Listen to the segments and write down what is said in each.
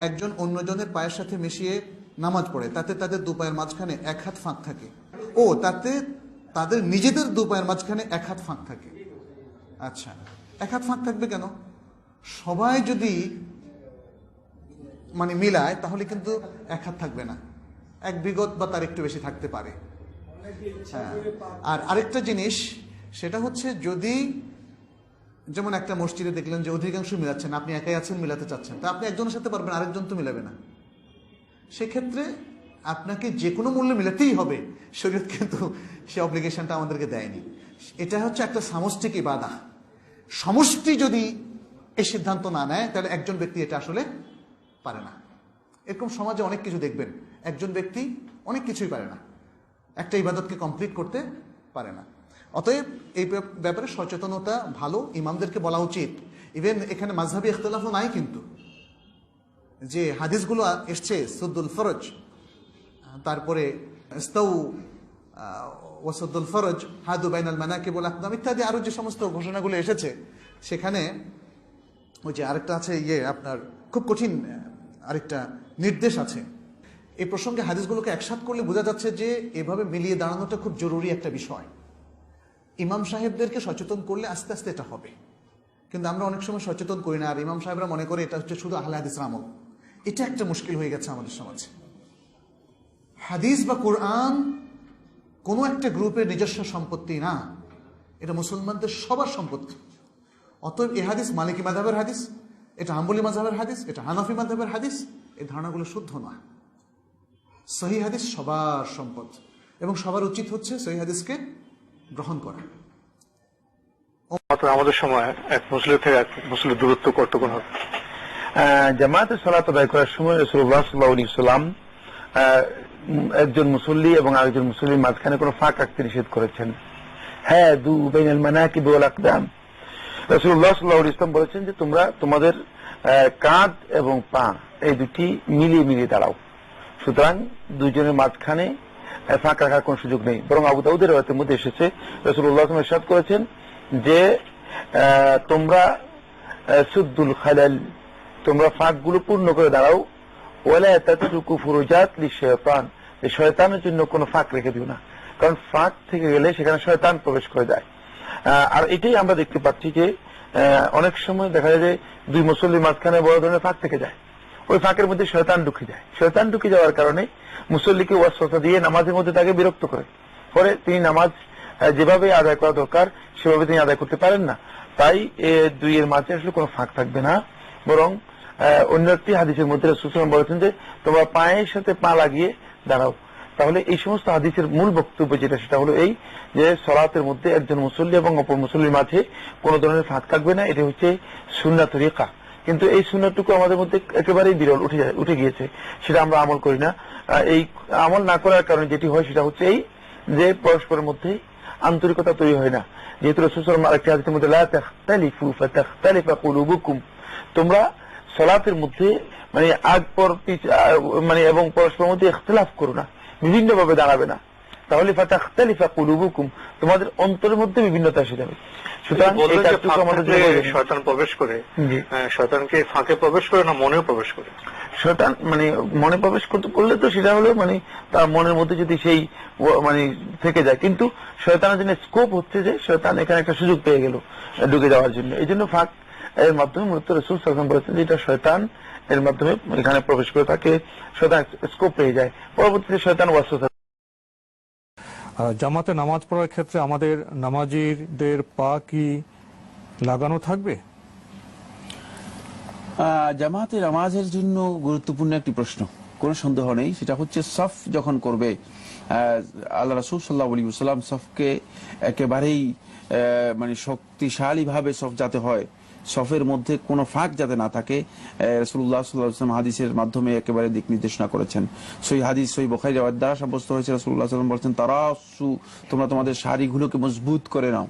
একজন অন্যজনের পায়ের সাথে মিশিয়ে নামাজ পড়ে, তাতে তাদের দু পায়ের মাঝখানে এক হাত ফাঁক থাকে। ও, তাতে তাদের নিজেদের দু পায়ের মাঝখানে এক হাত ফাঁক থাকে। আচ্ছা এক হাত ফাঁক থাকবে কেন? সবাই যদি মানে মিলায়, তাহলে কিন্তু এক হাত থাকবে না। এক বিগত বা তার একটু বেশি থাকতে পারে। হ্যাঁ আর আরেকটা জিনিস, সেটা হচ্ছে যদি যেমন একটা মসজিদে দেখলেন যে অধিকাংশ মিলাচ্ছেন, আপনি একাই আছেন, মিলাতে চাচ্ছেন। তা আপনি একজনের সাথে পারবেন, আরেকজন তো মিলাবে না। সেক্ষেত্রে আপনাকে যে কোনো মূল্যে মিলাতেই হবে। শরীয়ত কিন্তু সে অব্লিগেশনটা আমাদেরকে দেয়নি। এটা হচ্ছে একটা সামষ্টিক বাধা সমষ্টি যদি এই সিদ্ধান্ত না নেয়, তাহলে একজন ব্যক্তি এটা আসলে পারে না। এরকম সমাজে অনেক কিছু দেখবেন। একজন ব্যক্তি অনেক কিছুই পারে না। একটা ইবাদতকে কমপ্লিট করতে পারে না। অতএব এই ব্যাপারে সচেতনতা ভালো, ইমামদেরকে বলা উচিত। ইভেন এখানে মাঝহাবি ইখতলাফও নাই কিন্তু। যে হাদিসগুলো এসছে সদ্দুল ফরজ, তারপরে ইস্তাউ ওয়াসুদ্দুল ফরজ, হাদু বাইনাল মানাকিবুল আকদাম ইত্যাদি আরও যে সমস্ত ঘোষণাগুলো এসেছে, সেখানে ওই যে আরেকটা আছে ইয়ে আপনার খুব কঠিন আরেকটা নির্দেশ আছে। এই প্রসঙ্গে হাদিসগুলোকে একসাথ করলে বোঝা যাচ্ছে যে এভাবে মিলিয়ে দাঁড়ানোটা খুব জরুরি একটা বিষয়। ইমাম সাহেবদেরকে সচেতন করলে আস্তে আস্তে এটা হবে। কিন্তু আমরা অনেক সময় সচেতন করি না, আর ইমাম সাহেবরা মনে করে এটা হচ্ছে শুধু আহলে হাদিস আমল। এটা একটা মুশকিল হয়ে গেছে আমাদের সমাজে। হাদিস বা কোরআন কোনো একটা গ্রুপের নিজস্ব সম্পত্তি না, এটা মুসলমানদের সবার সম্পত্তি। অতএব এ হাদিস মালিকী মাধাবের হাদিস, এটা আম্বলি মাধাবের হাদিস, এটা হানাফি মাধাবের হাদিস, এই ধারণাগুলো শুদ্ধ নয়। সহি হাদিস সবার সম্পদ। এবং সবার উচিত হচ্ছে সহি হাদিসকে গ্রহণ করা আমাদের সময় এক মুসলিম থেকে এক মুসলিম দূরত্ব কতক্ষণ হবে? জামাতে সালাত আদায় করার সময় রসুল্লাহ সাল্লাহ সাল্লাম একজন মুসল্লি এবং আরেকজন মুসল্লির মাঝখানে কোনো ফাঁক রাখতে নিষেধ করেছেন। হ্যাঁ দু বেনাল মানাকি বোল আকদাম রসুল্লাহ সাল্লাহ ইসলাম বলেছেন যে তোমরা তোমাদের আহ, কাঁধ এবং পা এই দুটি মিলিয়ে মিলিয়ে দাঁড়াও। সুতরাং দুইজনের মাঝখানে ফাঁক রাখার কোন সুযোগ নেই। বরং আবু দাউদের রাতের মধ্যে এসেছে রসুল্লাহ ইরশাদ করেছেন যে তোমরা সুদ্দুল খালাল, তোমরা ফাঁকগুলো পূর্ণ করে দাঁড়াও। ওলা তাতরুকু ফুরুজাত লিশাইতান এই শয়তানের জন্য কোনো ফাঁক রেখে দিও না। কারণ ফাঁক থেকে গেলে সেখানে শয়তান প্রবেশ করে যায়। আর এটাই আমরা দেখতে পাচ্ছি যে অনেক সময় দেখা যায় যে দুই মুসল্লির মাঝখানে বড় ধরনের ফাঁক থেকে যায়। ওই ফাঁকের মধ্যে শয়তান ঢুকে যায়। শয়তান ঢুকে যাওয়ার কারণে মুসল্লিকে ওয়াসওয়াসা দিয়ে নামাজের মধ্যে তাকে বিরক্ত করে। পরে তিনি নামাজ যেভাবে আদায় করা দরকার, সেভাবে তিনি আদায় করতে পারেন না। তাই এ দুইয়ের মাঝে আসলে কোনো ফাঁক থাকবে না। বরং অন্য একটি হাদিসের মধ্যে সুসলাম বলেছেন যে, তোমরা পায়ের সাথে পা লাগিয়ে দাঁড়াও। তাহলে এই সমস্ত হাদিসের মূল বক্তব্য যেটা, সেটা হলো এই যে, সলাতের মধ্যে একজন মুসল্লি এবং অপর মুসল্লির মাঝে কোন ধরনের ফাঁক থাকবে না। এটা হচ্ছে সুন্না তরিকা কিন্তু এই সুন্নাটুকু আমাদের মধ্যে একেবারেই বিরল, উঠে যায়, উঠে গিয়েছে। সেটা আমরা আমল করি না। এই আমল না করার কারণে যেটি হয় সেটা হচ্ছে এই যে পরস্পরের মধ্যে আন্তরিকতা তৈরি হয় না। যেহেতু রসুল আরেকটি হাদিসের মধ্যে তোমরা সলাতের মধ্যে মানে আগ পর মানে এবং পরস্পরের মধ্যে ইখতিলাফ করো না। বিভিন্ন ভাবে দাঁড়াবে না। তাহলে ফাতাখতালিফা কুলুবুকুম তোমাদের অন্তরের মধ্যে বিভিন্নতা এসে যাবে। সুতরাং। শয়তান প্রবেশ করে হ্যাঁ, শয়তানকে ফাঁকে প্রবেশ করে না মনেও প্রবেশ করে? শয়তান মানে মনে প্রবেশ করলে তো সেটা হলো মানে তার মনের মধ্যে যদি সেই মানে থেকে যায়। কিন্তু শয়তানের জন্য স্কোপ হচ্ছে যে শয়তান এখানে একটা সুযোগ পেয়ে গেল ঢুকে যাওয়ার জন্য। এই জন্য ফাঁক এর মাধ্যমে মূলত রসুল সাল্লাম বলেছেন যে এটা শয়তান এর মাধ্যমে এখানে প্রবেশ করে তাকে শয়তান স্কোপ পেয়ে যায়। পরবর্তীতে শয়তান আর জামাতে নামাজ পড়ার ক্ষেত্রে আমাদের নামাজিদের পা কি লাগানো থাকবে? জামাতে নামাজের জন্য গুরুত্বপূর্ণ একটি প্রশ্ন। কোনো সন্দেহ নেই, সেটা হচ্ছে সফ যখন করবে আল্লাহ রাসুল সাল্লাহ আলী সফকে একেবারেই মানে শক্তিশালী ভাবে সফ যাতে হয় সফের মধ্যে কোনো ফাঁক যাতে না থাকে রসুল্লাহ সাল্লাম হাদিসের মাধ্যমে একেবারে দিক নির্দেশনা করেছেন। সই হাদিস সই বখাই যাওয়ার দ্বারা সাব্যস্ত হয়েছে রসুল্লাহ সাল্লাম বলছেন তারা তোমরা তোমাদের শাড়িগুলোকে মজবুত করে নাও।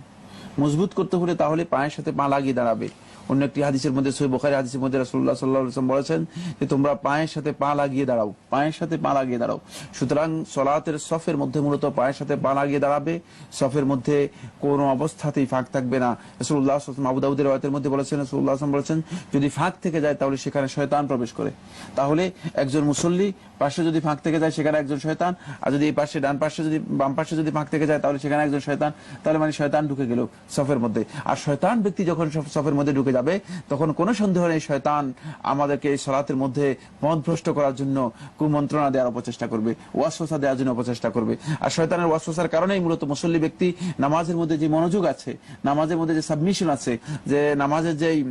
মজবুত করতে হলে তাহলে পায়ের সাথে পা লাগিয়ে দাঁড়াবে। অন্য একটি হাদিসের মধ্যে সহি বোখারি হাদিসের মধ্যে আলাইহি ওয়াসাল্লাম বলেছেন যে, তোমরা পায়ের সাথে পা লাগিয়ে দাঁড়াও, পায়ের সাথে পা লাগিয়ে দাঁড়াও। সুতরাং সলাতের সফের মধ্যে মূলত পায়ের সাথে পা লাগিয়ে দাঁড়াবে। সফের মধ্যে কোনো অবস্থাতেই ফাঁক থাকবে না। রাসূলুল্লাহ সাল্লাল্লাহু আলাইহি ওয়াসাল্লাম আবু দাউদের রাওয়াতের মধ্যে বলেছেন আলাইহি ওয়াসাল্লাম বলেছেন, যদি ফাঁক থেকে যায় তাহলে সেখানে শয়তান প্রবেশ করে। তাহলে একজন মুসল্লি পাশে যদি ফাঁক থেকে যায় সেখানে একজন শয়তান, আর যদি এই পাশে, ডান পাশে যদি, বাম পাশে যদি ফাঁক থেকে যায় তাহলে সেখানে একজন শয়তান, তাহলে মানে শয়তান ঢুকে গেল। সফের মধ্যে। আর শয়তান ব্যক্তি যখন সফ- সফের মধ্যে ঢুকে যাবে, তখন কোনো সন্দেহ নেই, শয়তান আমাদেরকে এই সলাতের মধ্যে পথভ্রষ্ট করার জন্য কুমন্ত্রণা দেওয়ার অপচেষ্টা করবে ওয়াসোসা দেওয়ার জন্য অপচেষ্টা করবে। আর শয়তানের ওয়াসোসার কারণেই মূলত মুসল্লি ব্যক্তি নামাজের মধ্যে যে মনোযোগ আছে, নামাজের মধ্যে যে সাবমিশন আছে, যে নামাজের যেই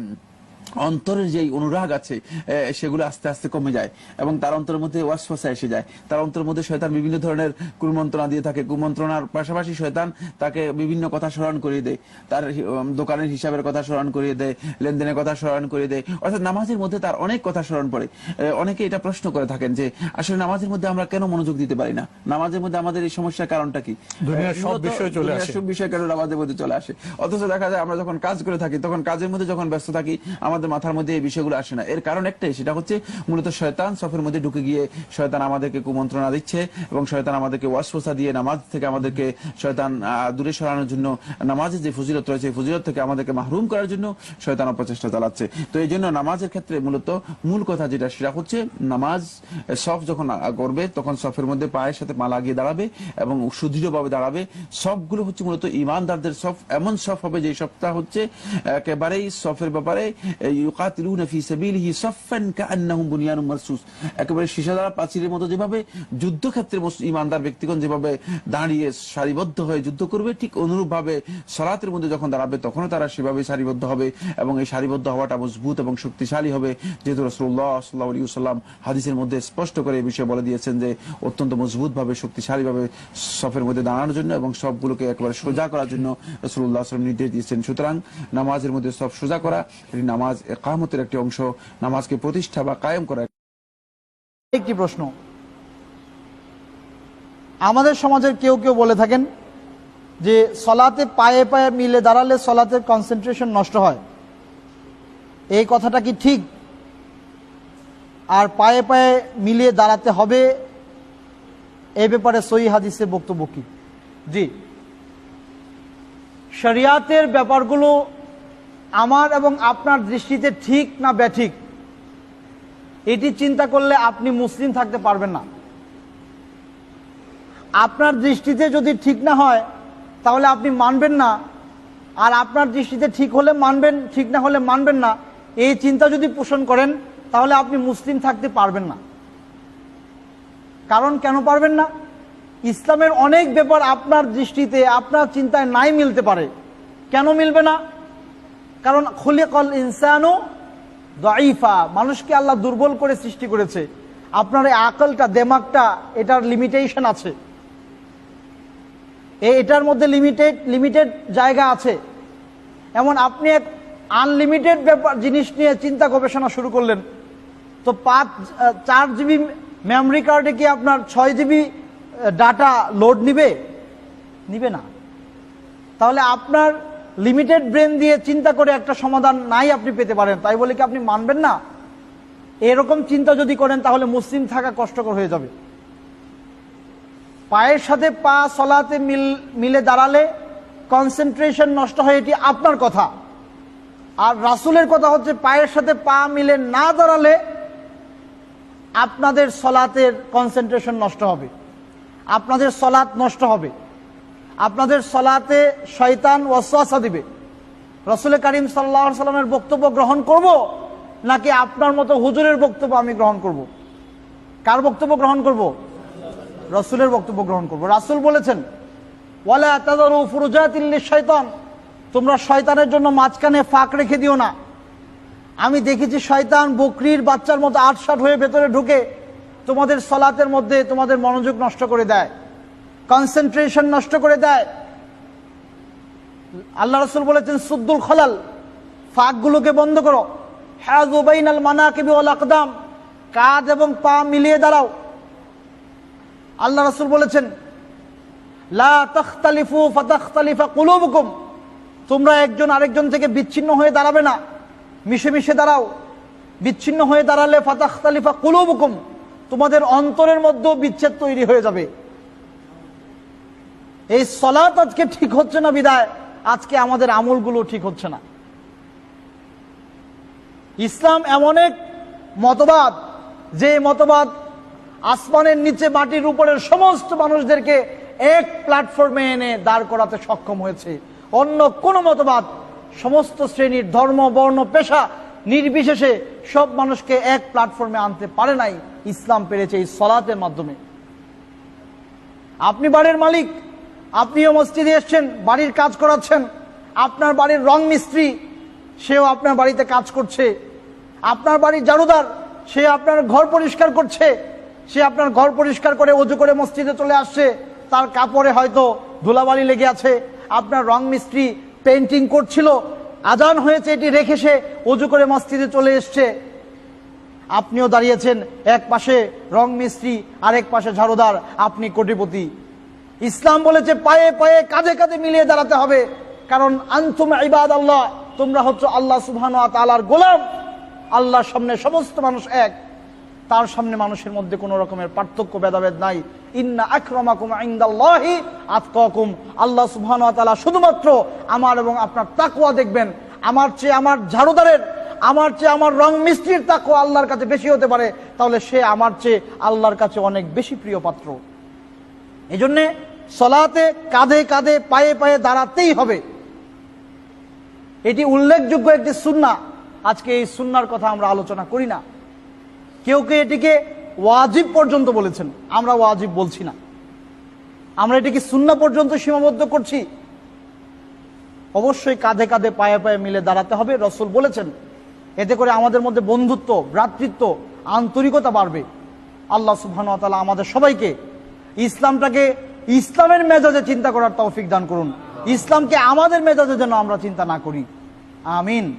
অন্তরের যে অনুরাগ আছে সেগুলো আস্তে আস্তে কমে যায় এবং তার অন্তরের মধ্যে ওয়াসওয়াসা এসে যায়। তার অন্তরের মধ্যে শয়তান বিভিন্ন ধরনের কুমন্ত্রণা দিয়ে থাকে। কুমন্ত্রণার পাশাপাশি শয়তান তাকে বিভিন্ন কথা স্মরণ করিয়ে দেয়। তার দোকানের হিসাবের কথা স্মরণ করিয়ে দেয় লেনদেনের কথা স্মরণ করিয়ে দেয়। অর্থাৎ নামাজের মধ্যে তার অনেক কথা স্মরণ পড়ে। অনেকে এটা প্রশ্ন করে থাকেন যে আসলে নামাজের মধ্যে আমরা কেন মনোযোগ দিতে পারি না? নামাজের মধ্যে আমাদের এই সমস্যার কারণটা কি। সব বিষয় কেন নামাজের মধ্যে চলে আসে? অথচ দেখা যায় আমরা যখন কাজ করে থাকি তখন কাজের মধ্যে যখন ব্যস্ত থাকি আমাদের মাথার মধ্যে এই বিষয়গুলো আসে না। এর কারণ একটাই, সেটা হচ্ছে মূলত শয়তান সফের মধ্যে ঢুকে গিয়ে শয়তান আমাদেরকে কুমন্ত্রণা দিচ্ছে এবং শয়তান আমাদেরকে ওয়াসফোসা দিয়ে নামাজ থেকে আমাদেরকে শয়তান দূরে সরানোর জন্য নামাজের যে ফজিলত রয়েছে, এই ফজিলত থেকে আমাদেরকে মাহরুম করার জন্য শয়তান অপচেষ্টা চালাচ্ছে। তো এই জন্য নামাজের ক্ষেত্রে মূলত মূল কথা যেটা, সেটা হচ্ছে নামাজ সফ যখন করবে, তখন সফের মধ্যে পায়ের সাথে পা লাগিয়ে দাঁড়াবে এবং সুদৃঢ়ভাবে দাঁড়াবে। সবগুলো হচ্ছে মূলত ইমানদারদের সফ, এমন সফ হবে যে সফটা হচ্ছে একেবারেই সফের ব্যাপারে একেবারে সীসাদার প্রাচীরের মতো যেভাবে যুদ্ধক্ষেত্রে ইমানদার ব্যক্তিগণ যেভাবে দাঁড়িয়ে সারিবদ্ধ হয়ে যুদ্ধ করবে, ঠিক অনুরূপভাবে সলাতের মধ্যে যখন দাঁড়াবে, তখনও তারা সেভাবে সারিবদ্ধ হবে এবং এই সারিবদ্ধ হওয়াটা মজবুত এবং শক্তিশালী হবে। যেহেতু রসুল্লাহ সাল্লাহ হাদিসের মধ্যে স্পষ্ট করে এই বিষয়ে বলে দিয়েছেন যে, অত্যন্ত মজবুত ভাবে শক্তিশালী ভাবে সফের মধ্যে দাঁড়ানোর জন্য এবং সবগুলোকে একেবারে সোজা করার জন্য রসুল্লাহ আসলাম নির্দেশ দিয়েছেন। সুতরাং নামাজের মধ্যে সব সোজা করা নামাজ একামতের একটি অংশ নামাজকে প্রতিষ্ঠা বা কায়েম করা একটি প্রশ্ন। আমাদের সমাজের কেউ কেউ বলে থাকেন যে সলাতে পায়ে পায়ে মিলে দাঁড়ালে সলাতের কনসেন্ট্রেশন নষ্ট হয়। এই কথাটা কি ঠিক? আর পায়ে পায়ে মিলিয়ে দাঁড়াতে হবে? এ ব্যাপারে সই হাদিসের বক্তব্য কি? জি। শরিয়াতের ব্যাপারগুলো আমার এবং আপনার দৃষ্টিতে ঠিক না ব্যাঠিক এটি চিন্তা করলে আপনি মুসলিম থাকতে পারবেন না। আপনার দৃষ্টিতে যদি ঠিক না হয়, তাহলে আপনি মানবেন না। আর আপনার দৃষ্টিতে ঠিক হলে মানবেন, ঠিক না হলে মানবেন না। এই চিন্তা যদি পোষণ করেন, তাহলে আপনি মুসলিম থাকতে পারবেন না। কারণ কেন পারবেন না? ইসলামের অনেক ব্যাপার আপনার দৃষ্টিতে, আপনার চিন্তায় নাই মিলতে পারে। কেন মিলবে না? কারণ খুলিকল ইনসানও দাইফা মানুষকে আল্লাহ দুর্বল করে সৃষ্টি করেছে। আপনার এই আকলটা, দেমাগটা, এটার লিমিটেশন আছে। এটার মধ্যে লিমিটেড লিমিটেড জায়গা আছে। এমন আপনি এক আনলিমিটেড ব্যাপার, জিনিস নিয়ে চিন্তা গবেষণা শুরু করলেন। তো পাঁচ চার জিবি মেমরি কার্ডে কি আপনার ছয় জিবি ডাটা লোড নিবে? নিবে না। তাহলে আপনার লিমিটেড ব্রেন দিয়ে চিন্তা করে একটা সমাধান নাই আপনি পেতে পারেন। তাই বলে কি আপনি মানবেন না? এরকম চিন্তা যদি করেন, তাহলে মুসলিম থাকা কষ্টকর হয়ে যাবে। পায়ের সাথে পা সলাতে মিল, মিলে দাঁড়ালে কনসেন্ট্রেশন নষ্ট হয়, এটি আপনার কথা। আর রাসুলের কথা হচ্ছে, পায়ের সাথে পা মিলে না দাঁড়ালে আপনাদের সলাতের কনসেন্ট্রেশন নষ্ট হবে। আপনাদের সলাৎ নষ্ট হবে। আপনাদের সলাতে শয়তান ওয়াসওয়াসা দিবে। রসুল করিম সাল্লাহ সাল্লামের বক্তব্য গ্রহণ করব, নাকি আপনার মতো হুজুরের বক্তব্য আমি গ্রহণ করব? কার বক্তব্য গ্রহণ করব? রসুলের বক্তব্য গ্রহণ করব। রাসুল বলেছেন, ওয়ালা শয়তান তোমরা শয়তানের জন্য মাঝখানে ফাঁক রেখে দিও না। আমি দেখেছি শয়তান বকরির বাচ্চার মতো আটসাট হয়ে ভেতরে ঢুকে তোমাদের সলাতের মধ্যে তোমাদের মনোযোগ নষ্ট করে দেয়। কনসেন্ট্রেশন নষ্ট করে দেয়। আল্লাহ রসুল বলেছেন, সুদ্দুল খলাল, ফাঁকগুলোকে বন্ধ করো। হ্যাজুবাইন আল মানাকিবি ওয়াল আকদাম, কাঁধ এবং পা মিলিয়ে দাঁড়াও। আল্লাহ রসুল বলেছেন, লা তখতালিফু ফাতাখতালিফা কুলুবুকুম, তোমরা একজন আরেকজন থেকে বিচ্ছিন্ন হয়ে দাঁড়াবে না। মিশে মিশে দাঁড়াও। বিচ্ছিন্ন হয়ে দাঁড়ালে ফাতাহ তালিফা কুলুবুকুম, তোমাদের অন্তরের মধ্যেও বিচ্ছেদ তৈরি হয়ে যাবে। এই সলাত আজকে ঠিক হচ্ছে না বিদায়? আজকে আমাদের আমলগুলো ঠিক হচ্ছে না। ইসলাম এমন এক মতবাদ, যে মতবাদ আসমানের নিচে মাটির উপরের সমস্ত মানুষদেরকে এক প্ল্যাটফর্মে এনে দাঁড় করাতে সক্ষম হয়েছে। অন্য কোন মতবাদ, সমস্ত শ্রেণির ধর্ম, বর্ণ, পেশা নির্বিশেষে সব মানুষকে এক প্ল্যাটফর্মে আনতে পারে নাই। ইসলাম পেরেছে এই সলাতের মাধ্যমে। আপনি বাড়ির মালিক আপনিও মসজিদে এসছেন, বাড়ির কাজ করাচ্ছেন, আপনার বাড়ির রং মিস্ত্রি, সেও আপনার বাড়িতে কাজ করছে। আপনার বাড়ির জারুদার, সে আপনার ঘর পরিষ্কার করছে। সে আপনার ঘর পরিষ্কার করে অজু করে মসজিদে চলে আসছে। তার কাপড়ে হয়তো ধুলাবালি লেগে আছে। আপনার রং মিস্ত্রি পেন্টিং করছিল। আজান হয়েছে, এটি রেখে সে অজু করে মসজিদে চলে এসছে। আপনিও দাঁড়িয়েছেন, এক পাশে রং মিস্ত্রি, আরেক পাশে ঝাড়ুদার। আপনি কোটিপতি। ইসলাম বলেছে পায়ে পায়ে, কাঁধে কাঁধে মিলিয়ে দাঁড়াতে হবে। কারণ আন্তুম ইবাদ আল্লাহ, তোমরা হচ্ছে আল্লাহ সুবহান তালার গোলাম। আল্লাহর সামনে সমস্ত মানুষ এক। তার সামনে মানুষের মধ্যে কোনো রকমের পার্থক্য, ভেদাভেদ নাই। ইন্না আক্রমাকুম ইন্দাল্লাহি আতকাকুম। আল্লাহ সুবহান তাআলা শুধুমাত্র আমার এবং আপনার তাকওয়া দেখবেন। আমার চেয়ে আমার ঝাড়ুদারের, আমার চেয়ে আমার রং মিস্ত্রির তাকওয়া আল্লাহর কাছে বেশি হতে পারে। তাহলে সে আমার চেয়ে আল্লাহর কাছে অনেক বেশি প্রিয় পাত্র। এই জন্যে সলাতে কাঁধে কাঁধে পায়ে পায়ে দাঁড়াতেই হবে। এটি উল্লেখযোগ্য একটি সুন্না আজকে এই সুন্নার কথা আমরা আলোচনা করি না। কেউ কেউ এটিকে ওয়াজিব পর্যন্ত বলেছেন। আমরা ওয়াজিব বলছি না। আমরা এটিকে সুন্না পর্যন্ত সীমাবদ্ধ করছি। অবশ্যই কাঁধে কাঁধে পায়ে পায়ে মিলে দাঁড়াতে হবে। রসুল বলেছেন, এতে করে আমাদের মধ্যে বন্ধুত্ব, ভ্রাতৃত্ব, আন্তরিকতা বাড়বে। আল্লাহ সুবহানাহু ওয়া আমাদের সবাইকে ইসলামটাকে ইসলামের মেজাজে চিন্তা করার তৌফিক দান করুন। ইসলামকে আমাদের মেজাজে যেন আমরা চিন্তা না করি। আমিন।